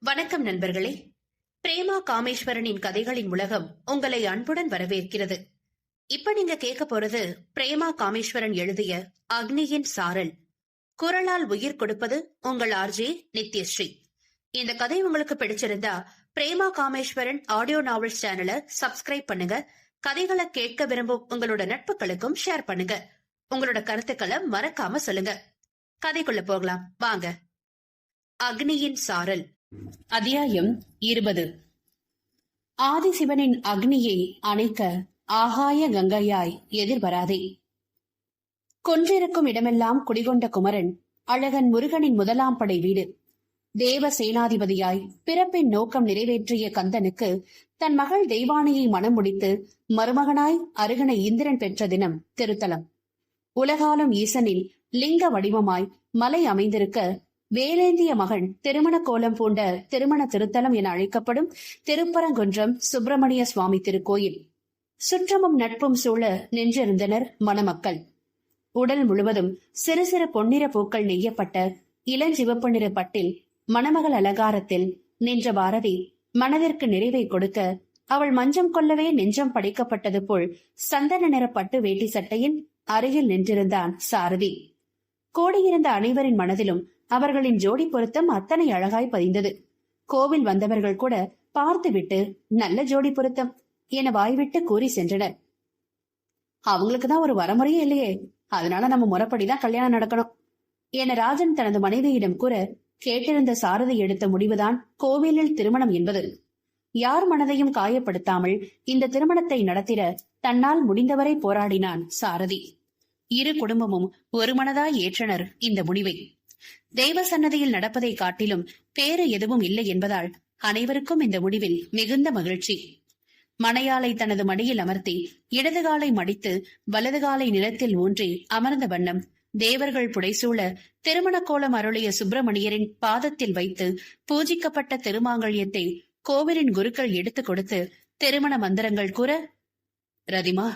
வணக்கம் நண்பர்களே. பிரேமா காமேஸ்வரனின் கதைகளின் உலகம் உங்களை அன்புடன் வரவேற்கிறது. இப்ப நீங்க கேட்க போறது பிரேமா காமேஸ்வரன் எழுதிய அக்னியின் சாரல். குரலால் உயிர் கொடுப்பது உங்கள் ஆர்ஜே நித்யஸ்ரீ. இந்த கதை உங்களுக்கு பிடிச்சிருந்தா பிரேமா காமேஸ்வரன் ஆடியோ நாவல்ஸ் சேனலை சப்ஸ்கிரைப் பண்ணுங்க. கதைகளை கேட்க விரும்பும் உங்களோட நட்புகளுக்கும் ஷேர் பண்ணுங்க. உங்களோட கருத்துக்களை மறக்காம சொல்லுங்க. கதைக்குள்ள போகலாம். வாங்க. அக்னியின் சாரல். அத்தியாயம் இருபது. ஆதிசிவனின் அக்னியை அணைக்க ஆகாய கங்கையாய் எதிர்வராதே. கொன்றிருக்கும் இடமெல்லாம் குடிகொண்ட குமரன் அழகன் முருகனின் முதலாம் படை வீடு. தேவ சேனாதிபதியாய் பிறப்பின் நோக்கம் நிறைவேற்றிய கந்தனுக்கு தன் மகள் தெய்வானையை மனம் முடித்து மருமகனாய் அருகனை இந்திரன் பெற்ற தினம் திருத்தலம். உலகாலும் ஈசனில் லிங்க வடிவமாய் மலை அமைந்திருக்க வேலேந்திய மகன் திருமண கோலம் பூண்ட திருமண திருத்தலம் என அழைக்கப்படும் திருப்பரங்குன்றம் சுப்பிரமணிய சுவாமி திருக்கோயில். சுற்றமும் நட்பும் சூழ நின்றிருந்தனர் மணமக்கள். உடல் முழுவதும் சிறு சிறு பொன்னிற பூக்கள் நெய்யப்பட்ட இளஞ்சிவப்பு நிற பட்டில் மணமகள் அலங்காரத்தில் நின்ற பாரதி மனதிற்கு நிறைவை கொடுக்க அவள் மஞ்சம் கொள்ளவே நெஞ்சம் படைக்கப்பட்டது போல் சந்தன நிற பட்டு வேட்டி சட்டையின் அருகில் நின்றிருந்தான் சாரதி. கோடியிருந்த அனைவரின் மனதிலும் அவர்களின் ஜோடி பொருத்தம் அத்தனை அழகாய் பதிந்தது. கோவில் வந்தவர்கள் கூட பார்த்துவிட்டு நல்ல ஜோடி பொருத்தம் என வாய்விட்டு கூறி சென்றனர். அவங்களுக்கு தான் ஒரு வரமுறையே இல்லையே? அதனால நம்ம முறைப்படிதான் கல்யாணம் நடக்கணும். என ராஜன் தனது மனைவியிடம் கூற கேட்டிருந்த சாரதி எடுத்த முடிவுதான் கோவிலில் திருமணம் என்பது. யார் மனதையும் காயப்படுத்தாமல் இந்த திருமணத்தை நடத்திட தன்னால் முடிந்தவரை போராடினான் சாரதி. இரு குடும்பமும் ஒரு மனதாய் ஏற்றனர் இந்த முடிவை. தெய்வ சன்னதியில் நடப்பதை காட்டிலும் பேறு எதுவும் இல்லை என்பதால் அனைவருக்கும் இந்த முடிவில் மிகுந்த மகிழ்ச்சி. மணையாளை தனது மடியில் அமர்த்தி இடது காலை மடித்து வலது காலை நிலத்தில் ஊன்றி அமர்ந்த வண்ணம் தேவர்கள் புடைசூழ திருமண கோலம் அருளிய சுப்பிரமணியரின் பாதத்தில் வைத்து பூஜிக்கப்பட்ட திருமாங்கல்யத்தை கோவிலின் குருக்கள் எடுத்துக் கொடுத்து திருமண மந்திரங்கள் கூற ரதிமா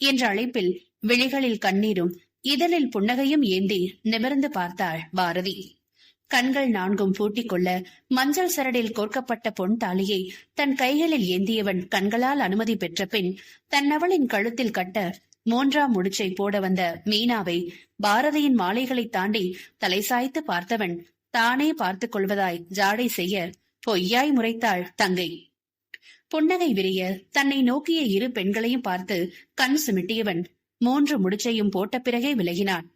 என்ற அழைப்பில் விழிகளில் கண்ணீரும் இதழில் புன்னகையும் ஏந்தி நிமிர்ந்து பார்த்தாள் பாரதி. கண்கள் நான்கும் பூட்டிக் கொள்ள மஞ்சள் சரடில் கோர்க்கப்பட்ட பொன் தாலியை தன் கைகளில் ஏந்தியவன் கண்களால் அனுமதி பெற்ற பின் தன்னவளின் கழுத்தில் கட்ட மூன்றாம் முடிச்சை போட வந்த மீனாவை பாரதியின் மாலைகளை தாண்டி தலை சாய்த்து பார்த்தவன் தானே பார்த்துக் கொள்வதாய் ஜாடை செய்ய பொய்யாய் முறைத்தாள் தங்கை. புன்னகை விரிய தன்னை நோக்கிய இரு பெண்களையும் பார்த்து கண் சுமிட்டியவன் மூன்று முடிச்சையும் போட்ட பிறகே விலகினான்.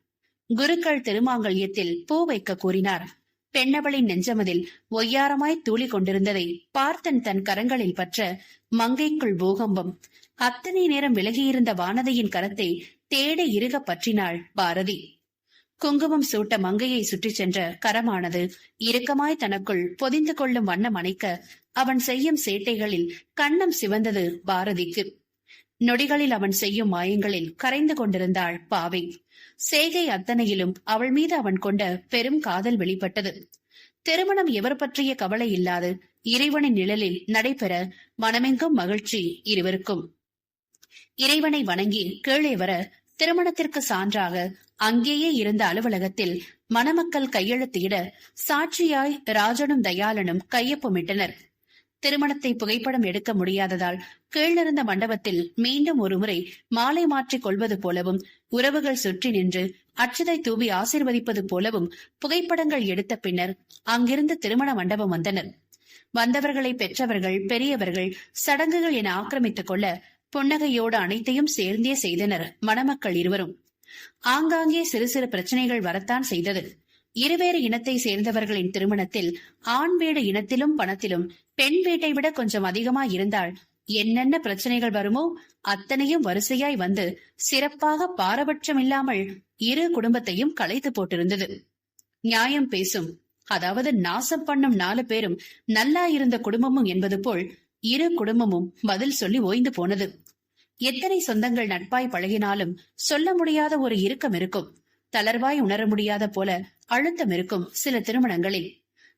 குருக்கள் திருமாங்கல்யத்தில் பூ வைக்க கூறினார். பெண்ணவளின் நெஞ்சமதில் ஒய்யாரமாய் தூளி கொண்டிருந்ததை பார்த்தன் தன் கரங்களில் பற்ற மங்கைக்குள் பூகம்பம். அத்தனை நேரம் விலகியிருந்த வானதியின் கரத்தை தேட இருக பற்றினாள் பாரதி. குங்குமம் சூட்ட மங்கையை சுற்றிச் சென்ற கரமானது இறுக்கமாய் தனக்குள் பொதிந்து கொள்ளும் வண்ணம் அணைக்க அவன் செய்யும் சேட்டைகளில் கண்ணம் சிவந்தது பாரதிக்கு. நொடிகளில் அவன் செய்யும் மாயங்களில் கரைந்து கொண்டிருந்தாள் பாவை. சேகை அத்தனையிலும் அவள் மீது அவன் கொண்ட பெரும் காதல் வெளிப்பட்டது. திருமணம் எவர் பற்றிய கவலை இல்லாது இறைவனின் நிழலில் நடைபெற மனமெங்கும் மகிழ்ச்சி இருவருக்கும். இறைவனை வணங்கி கீழே வர திருமணத்திற்கு சான்றாக அங்கேயே இருந்த அலுவலகத்தில் மணமக்கள் கையெழுத்திட சாட்சியாய் ராஜனும் தயாளனும் கையொப்பமிட்டனர். திருமணத்தை புகைப்படம் எடுக்க முடியாததால் கீழிருந்த மண்டபத்தில் மீண்டும் ஒருமுறை மாலை மாற்றிக் கொள்வது போலவும் உறவுகள் சுற்றி நின்று அச்சதை தூவி ஆசிர்வதிப்பது போலவும் புகைப்படங்கள் எடுத்த பின்னர் அங்கிருந்து திருமண மண்டபம் வந்தனர். வந்தவர்களை பெற்றவர்கள் பெரியவர்கள் சடங்குகள் என ஆக்கிரமித்துக் கொள்ள புன்னகையோடு அனைத்தையும் சேர்ந்தே செய்தனர் மணமக்கள் இருவரும். ஆங்காங்கே சிறு சிறு பிரச்சனைகள் வரத்தான் செய்தது. இருவேறு இனத்தை சேர்ந்தவர்களின் திருமணத்தில் ஆண் வேடு இனத்திலும் பணத்திலும் பெண் வேட்டை விட கொஞ்சம் அதிகமா இருந்தால் என்னென்ன பிரச்சனைகள் வருமோ அத்தனையும் வரிசையாய் வந்து சிறப்பாக பாரபட்சம் இல்லாமல் இரு குடும்பத்தையும் களைத்து போட்டிருந்தது. நியாயம் பேசும். அதாவது நாசம் பண்ணும் நாலு பேரும் நல்லா இருந்த குடும்பமும் என்பது போல் இரு குடும்பமும் பதில் சொல்லி ஓய்ந்து போனது. எத்தனை சொந்தங்கள் நட்பாய் பழகினாலும் சொல்ல முடியாத ஒரு இறுக்கம் இருக்கும். தளர்வாய் உணர முடியாத போல அழுத்தம் இருக்கும் சில திருமணங்களில்.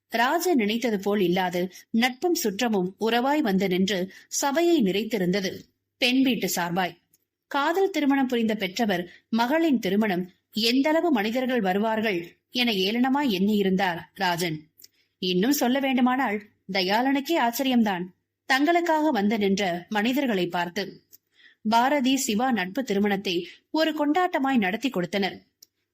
ராஜ நினைத்தது போல் இல்லாது நட்பும் சுற்றமும் உறவாய் வந்து நின்று சபையை நிறைத்திருந்தது. பெண் வீட்டு சார்பாய். காதல் திருமணம் புரிந்த பெற்றவர் மகளின் திருமணம் எந்தளவு மனிதர்கள் வருவார்கள் என ஏளனமாய் எண்ணியிருந்தார் ராஜன். இன்னும் சொல்ல வேண்டுமானால் தயாளனுக்கே ஆச்சரியம்தான். தங்களுக்காக வந்து நின்ற மனிதர்களை பார்த்து. பாரதி சிவா நட்பு திருமணத்தை ஒரு கொண்டாட்டமாய் நடத்தி கொடுத்தனர்.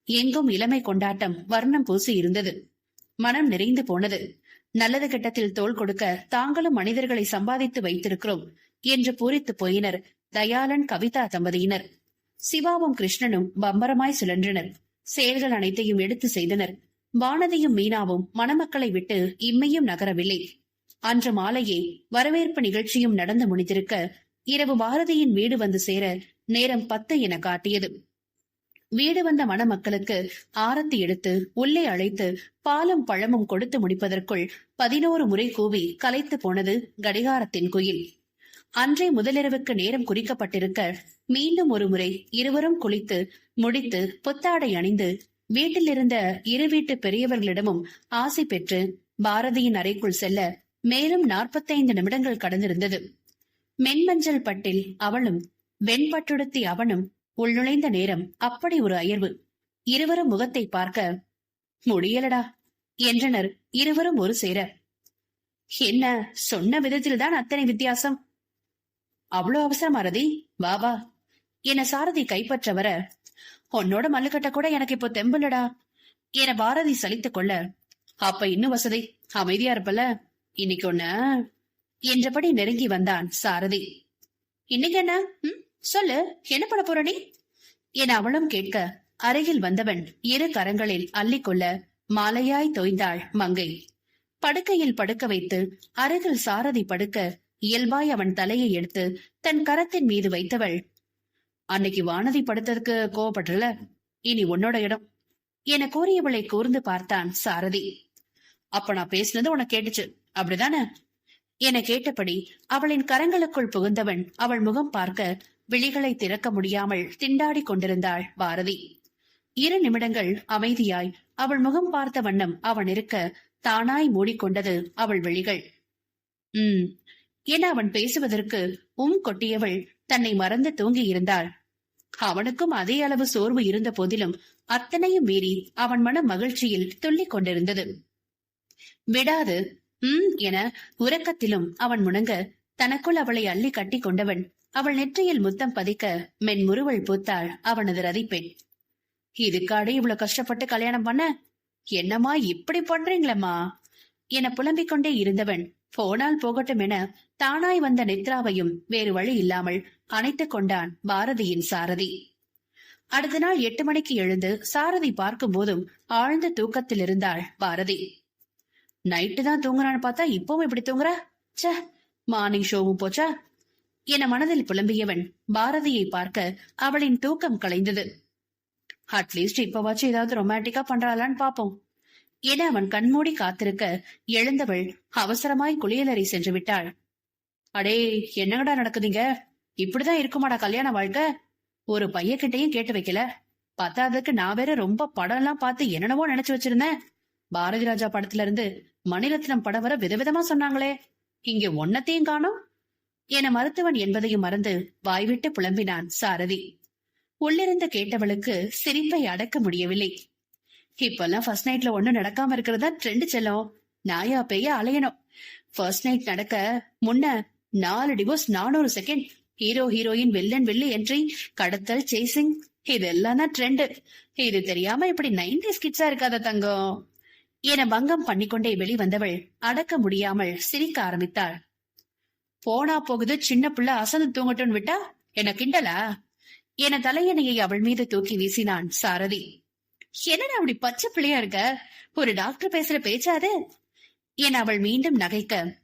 எங்கும் இளமை கொண்டாட்டம் வர்ணம் பூசி இருந்தது. மனம் நிறைந்து போனது. நல்லது கெட்டத்தில் தோள் கொடுக்க தாங்களும் மனிதர்களை சம்பாதித்து வைத்திருக்கிறோம் என்று பூரித்து போயினர் தயாளன் கவிதா தம்பதியினர். சிவாவும் கிருஷ்ணனும் பம்பரமாய் சுழன்றனர். செயல்கள் அனைத்தையும் எடுத்து செய்தனர். வானதியும் மீனாவும் மணமக்களை விட்டு இம்மையும் நகரவில்லை. அன்று மாலையே வரவேற்பு நிகழ்ச்சியும் நடந்து முடிந்திருக்க இரவு பாரதியின் வீடு வந்து சேர நேரம் பத்து என காட்டியது. வீடு வந்த மணமக்களுக்கு ஆரத்தி எடுத்து உள்ளே அழைத்து பாலும் பழமும் கொடுத்து முடிப்பதற்குள் பதினோரு முறை கூவி கலைத்து போனது கடிகாரத்தின் குயில். அன்றே முதலிரவுக்கு நேரம் குறிக்கப்பட்டிருக்க மீண்டும் ஒரு முறை இருவரும் குளித்து முடித்து புத்தாடை அணிந்து வீட்டில் இருந்த இரு வீட்டு பெரியவர்களிடமும் ஆசை பெற்று பாரதியின் அறைக்குள் செல்ல மேலும் நாற்பத்தைந்து நிமிடங்கள் கடந்திருந்தது. மென்மஞ்சள் பட்டில் அவளும் வெண்பட்டுடுத்தி அவனும் உள்நுழைந்த நேரம் அப்படி ஒரு அயர்வு. இருவரும் முகத்தை பார்க்க முடியலடா என்றனர் இருவரும் ஒரு சேர என்ன சொன்ன விதத்தில்தான் அத்தனை வித்தியாசம்? அவ்வளோ அவசரம் அரதி வா வா என சாரதி கைப்பற்ற வர உன்னோட மல்லுக்கட்ட கூட எனக்கு இப்போ தெம்புலடா என பாரதி சலித்துக் கொள்ள அப்ப இன்னும் வசதி அமைதியா இருப்பல இன்னைக்கு ஒண்ணு? என்றபடி நெருங்கி வந்தான் சாரதி. இன்னைக்கு என்ன? சொல்லு என்ன பண்ண போற நீ? என அவளும் கேட்க அருகில் வந்தவன் இரு கரங்களில் அள்ளிக்கொள்ள மாலையாய் தோய்ந்தாள் மங்கை. படுக்கையில் படுக்க வைத்து அருகில் சாரதி படுக்க இயல்பாய் அவன் தலையை எடுத்து தன் கரத்தின் மீது வைத்தவள் அன்னைக்கு வானதி படுத்ததுக்கு கோவப்பட்டல இனி உன்னோட இடம். என கூறியவளை கூர்ந்து பார்த்தான் சாரதி. அப்ப நான் பேசினது உனக்கு கேட்டுச்சு. அப்படிதானே? என கேட்டபடி அவளின் கரங்களுக்குள் புகுந்தவன் அவள் முகம் பார்க்க விழிகளை திறக்க முடியாமல் திண்டாடிக் கொண்டிருந்தாள் பாரதி. இரு நிமிடங்கள் அமைதியாய் அவள் முகம் பார்த்த வண்ணம் அவன் இருக்க தானாய் மூடிக்கொண்டது அவள் விழிகள். உம் என அவன் பேசுவதற்கு உம் கொட்டியவள் தன்னை மறந்து தூங்கி இருந்தாள். அவனுக்கும் அதே அளவு சோர்வு இருந்த போதிலும் அத்தனையும் மீறி அவன் மன மகிழ்ச்சியில் துள்ளிக் கொண்டிருந்தது. விடாது உம் என உறக்கத்திலும் அவன் முணங்க தனக்குள் அவளை அள்ளி கட்டி கொண்டவன் அவள் நெற்றியில் முத்தம் பதிக்க மென்முறுவல் பூத்தாள் அவனது ரதிப்பெண். இதுக்காடி இவ்வளவு கஷ்டப்பட்டு கல்யாணம் பண்ண? என்னம்மா இப்படி பண்றீங்களம்மா? என புலம்பிக் கொண்டே இருந்தவன் போனால் போகட்டும் என தானாய் வந்த நித்ராவையும் வேறு வழி இல்லாமல் அணைத்துக் கொண்டான் பாரதியின் சாரதி. அடுத்த நாள் எட்டு மணிக்கு எழுந்து சாரதி பார்க்கும் போதும் ஆழ்ந்த தூக்கத்தில் இருந்தாள் பாரதி. நைட்டு தான் தூங்குறான்னு பார்த்தா இப்பவும் இப்படி தூங்குற? ச்சே மார்னிங் ஷோவும் போச்சா? என மனதில் புலம்பியவன் பாரதியை பார்க்க அவளின் தூக்கம் கலைந்தது. அட்லீஸ்ட் இப்பவாச்சும் ஏதாவது ரொமான்டிக்கா பண்றாளான்னு பாப்போம் என அவன் கண்மூடி காத்திருக்க எழுந்தவள் அவசரமாய் குளியலறை சென்று விட்டாள். அடே என்னங்கடா நடக்குதுங்க? இப்படிதான் இருக்குமாடா கல்யாண வாழ்க்கை? ஒரு பையக்கிட்டையும் கேட்டு வைக்கல. பத்தாததுக்கு நான் வேற ரொம்ப படம் எல்லாம் பார்த்து என்னென்னவோ நினைச்சு வச்சிருந்தேன். பாரதி ராஜா படத்துல இருந்து மணிரத்னம் படம் வர விதவிதமா சொன்னாங்களே. இங்க ஒன்னத்தையும் காணும் என மருத்துவன் என்பதையும் மறந்து வாய்விட்டு புலம்பினான் சாரதி. உள்ளிருந்து கேட்டவளுக்கு சிரிப்பை அடக்க முடியவில்லை. இப்பெல்லாம் ஃபர்ஸ்ட் நைட்ல ஒண்ணும் நடக்காம இருக்கிறதா ட்ரெண்ட் செல்லும். நாயா பெய்ய அலையணும். ஃபர்ஸ்ட் நைட் நடக்க முன்ன நாலு டிவோர்ஸ் நானூறு செகண்ட் ஹீரோ ஹீரோயின் வில்லன் வெள்ளி என்ட்ரி கடத்தல் சேசிங் இதெல்லாம் தான் ட்ரெண்டு இது தெரியாம இப்படி நைன்டி கிட்ஸா இருக்காத தங்கம். என பங்கம் பண்ணிக்கொண்டே வெளிவந்தவள் அடக்க முடியாமல் சிரிக்க ஆரம்பித்தாள். போனா போகுது சின்ன பிள்ளை அசந்து தூங்கட்டும்னு விட்டா என்ன கிண்டலா? என தலையணையை அவள் மீது தூக்கி வீசினான் சாரதி. என்னடா அப்படி பச்சை பிள்ளையா இருக்க? ஒரு டாக்டர் பேசுற பேச்சாது? என அவள் மீண்டும் நகைக்க.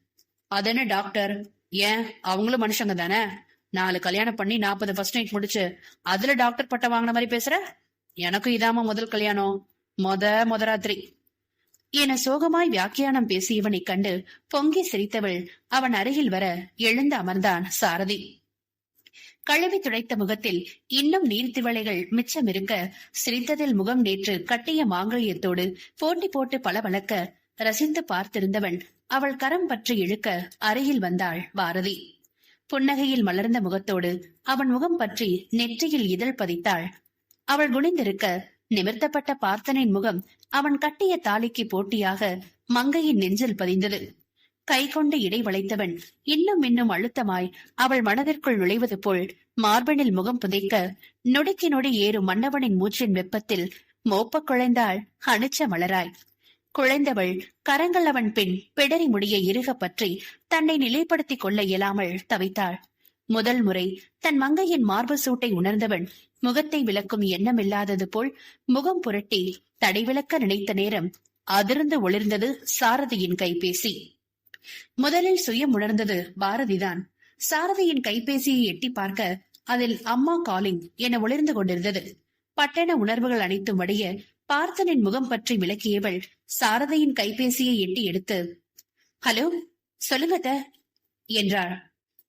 அதென்ன டாக்டர்? ஏன்? அவங்களும் மனுஷங்க தானே? நாலு கல்யாணம் பண்ணி நாற்பது ஃபர்ஸ்ட் நைட் முடிச்சு அதுல டாக்டர் பட்டம் வாங்கின மாதிரி பேசுற? எனக்கும் இதாம முதல் கல்யாணம். மொத மொத ராத்திரி. என சோகமாய் வியாக்கியானம் பேசியவனைக் கண்டு பொங்கி சிரித்தவள் அவன் அருகில் வர எழுந்து அமர்ந்தான் சாரதி. கழுவி துடைத்த முகத்தில் இன்னும் நீர்த்திவளைகள் மிச்சம் இருக்க சிரித்ததில் முகம் நேற்று கட்டிய மாங்கல்யத்தோடு போட்டி போட்டு பளபளக்க ரசித்து பார்த்திருந்தவன் அவள் கரம் பற்றி இழுக்க அருகில் வந்தாள் பாரதி. புன்னகையில் மலர்ந்த முகத்தோடு அவன் முகம் பற்றி நெற்றியில் இதழ் பதித்தாள். அவள் குனிந்திருக்க நிமிர்த்தப்பட்ட பார்த்தனின் முகம் அவன் கட்டிய தாலிக்கு போட்டியாக மங்கையின் நெஞ்சில் பதிந்தது. கை கொண்டு இடை வளைத்தவன் இன்னும் இன்னும் அழுத்தமாய் அவள் மனதிற்குள் நுழைவது போல் மார்பனில் முகம் புதைக்க நொடிக்கு நொடி ஏறும் மன்னவனின் மூச்சின் வெப்பத்தில் மோப்பக் குழைந்தாள் அணிச்ச மலராய். குழைந்தவள் கரங்கள் அவன் பின் பிடரி முடிய இறுக பற்றி தன்னை நிலைப்படுத்திக் கொள்ள இயலாமல் தவித்தாள். முதல் முறை தன் மங்கையின் மார்பு சூட்டை உணர்ந்தவன் முகத்தை விளக்கும் எண்ணமில்லாதது போல் முகம் புரட்டி தடைவிலக்க நினைத்த நேரம் அதிர்ந்து ஒளிர்ந்தது சாரதியின் கைபேசி. முதலில் சுயம் உணர்ந்தது பாரதிதான். சாரதியின் கைபேசியை எட்டி பார்க்க அதில் அம்மா காலிங் என ஒளிர்ந்து கொண்டிருந்தது. பட்டண உணர்வுகள் அனைத்தும் வடிய பார்த்தனின் முகம் பற்றி விளக்கியவள் சாரதியின் கைபேசியை எட்டி எடுத்து ஹலோ சொல்லுங்க என்றாள்.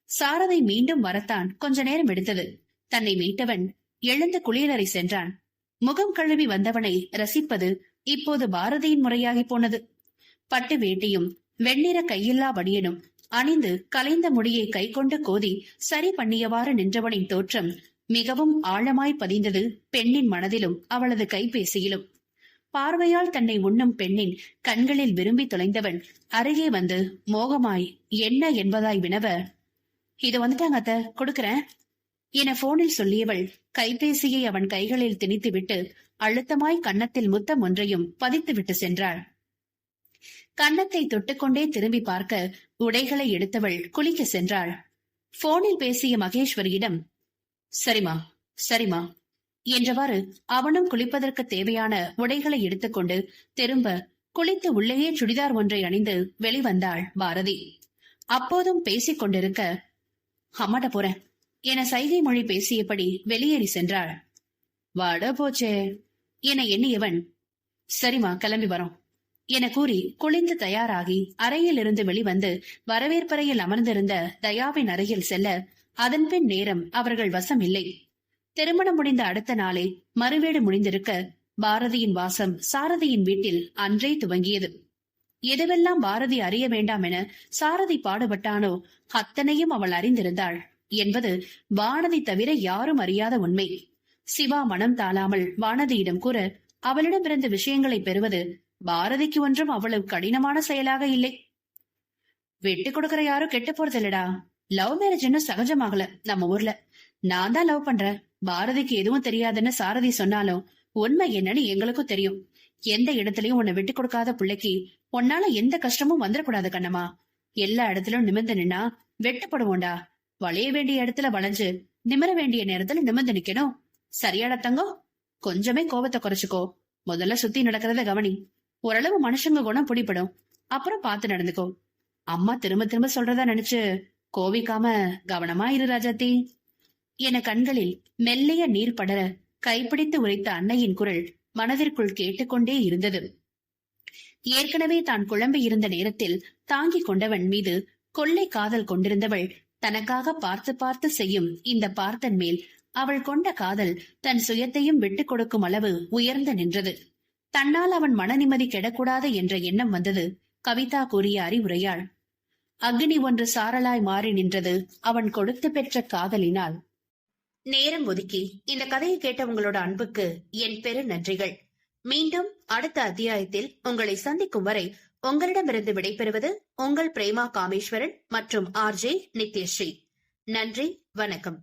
சாரதை மீண்டும் வரத்தான் கொஞ்ச நேரம் எடுத்தது. தன்னை மீட்டவன் எழுந்து குளியலறை சென்றான். முகம் கழுவி வந்தவனை ரசிப்பது இப்போது பாரதியின் முறையாகி போனது. பட்டு வேட்டியும் வெண்ணிற கையில்லா வடியனும் அணிந்து கலைந்த முடியை கைகொண்டு கோதி சரி பண்ணியவாறு நின்றவனின் தோற்றம் மிகவும் ஆழமாய் பதிந்தது பெண்ணின் மனதிலும் அவளது கைபேசியிலும். பார்வையால் தன்னை உண்ணும் பெண்ணின் கண்களில் விரும்பி தொலைந்தவன் அருகே வந்து மோகமாய் என்ன என்பதாய் வினவ? இது வந்துட்டாங்க அத்த கொடுக்கறேன். என போனில் சொல்லியவள் கைபேசியை அவன் கைகளில் திணித்துவிட்டு அழுத்தமாய் கன்னத்தில் முத்தம் ஒன்றையும் பதித்துவிட்டு சென்றாள். கன்னத்தை தொட்டுக்கொண்டே திரும்பி பார்க்க உடைகளை எடுத்தவள் குளிக்க சென்றாள். போனில் பேசிய மகேஸ்வரியிடம் சரிமா சரிமா என்றவாறு அவனும் குளிப்பதற்கு தேவையான உடைகளை எடுத்துக்கொண்டு திரும்ப குளித்து உள்ளேயே சுடிதார் ஒன்றை அணிந்து வெளிவந்தாள் பாரதி. அப்போதும் பேசிக் கொண்டிருக்க அம்மாட்ட போறேன். என சைகை மொழி பேசியபடி வெளியேறி சென்றாள். வாட போச்சே என எண்ணியவன் சரிம்மா கிளம்பி வரோம் என கூறி குளிந்து தயாராகி அறையில் இருந்து வெளிவந்து வரவேற்பறையில் அமர்ந்திருந்த தயாவின் அருகில் செல்ல அதன்பின் நேரம் அவர்கள் வசம் இல்லை திருமணம் முடிந்த அடுத்த நாளே மறுவீடு முடிந்திருக்க பாரதியின் வாசம் சாரதியின் வீட்டில் அன்றே துவங்கியது. எதுவெல்லாம் பாரதி அறிய வேண்டாம் என சாரதி பாடுபட்டானோ அத்தனையும் அவள் அறிந்திருந்தாள். என்பது வானதி தவிர யாரும் அறியாத உண்மை. சிவா மனம் தாழாமல் வானதியிடம் கூற அவளிடமிருந்து விஷயங்களை பெறுவது பாரதிக்கு ஒன்றும் அவ்வளவு கடினமான செயலாக இல்லை. விட்டு கொடுக்கற யாரும் கெட்டு போறது இல்லடா லவ் மேரேஜ் இன்னும் சகஜமாகல நம்ம ஊர்ல. நான் தான் லவ் பண்றேன். பாரதிக்கு எதுவும் தெரியாதுன்னு சாரதி சொன்னாலும் உண்மை என்னன்னு எங்களுக்கும் தெரியும். எந்த இடத்துலயும் உன்னை விட்டு கொடுக்காத பிள்ளைக்கு உன்னால எந்த கஷ்டமும் வந்துடக்கூடாது கண்ணம்மா. எல்லா இடத்துலயும் நிமிர்ந்து நின்னா வெட்டுப்படுவோண்டா வளைய வேண்டிய இடத்துல வளைஞ்சு நிமிர வேண்டிய நேரத்துல நிமிர்ந்து நிக்கணும். சரியாடா தங்கம்? கொஞ்சமே கோபத்தை குறைச்சுக்கோ. முதல்ல சுத்தி நடக்கிறத கவனி. ஓரளவு மனுஷங்க குணம் பிடிப்படும் அப்புறம் பார்த்து நடந்துக்கோ. அம்மா திரும்ப திரும்ப சொல்றதா நினைச்சு கோவிக்காம கவனமா இரு ராஜாத்தி. என கண்களில் மெல்லிய நீர் படர கைப்பிடித்து உரைத்த அன்னையின் குரல் மனதிற்குள் கேட்டுக்கொண்டே இருந்தது. ஏற்கனவே தான் குழம்பி இருந்த நேரத்தில் தாங்கிக் கொண்டவன் மீது கொள்ளை காதல் கொண்டிருந்தவள் தனக்காக பார்த்து பார்த்து செய்யும் இந்த பார்த்தன் மேல் அவள் கொண்ட காதல் தன் சுயத்தையும் விட்டுக் கொடுக்கும் அளவு உயர்ந்து நின்றது. தன்னால் அவன் மன நிம்மதி கெடக்கூடாது என்ற எண்ணம் வந்தது கவிதா கூறிய அறிவுரையாள் அக்னி ஒன்று சாரலாய் மாறி நின்றது அவன் கொடுத்து பெற்ற காதலினால். நேரம் ஒதுக்கி இந்த கதையை கேட்ட உங்களோட அன்புக்கு என் பெரு நன்றிகள். மீண்டும் அடுத்த அத்தியாயத்தில் உங்களை சந்திக்கும் வரை உங்களிடமிருந்து விடைபெறுவது உங்கள் பிரேமா காமேஸ்வரன் மற்றும் ஆர்ஜே நித்யஸ்ரீ. நன்றி வணக்கம்.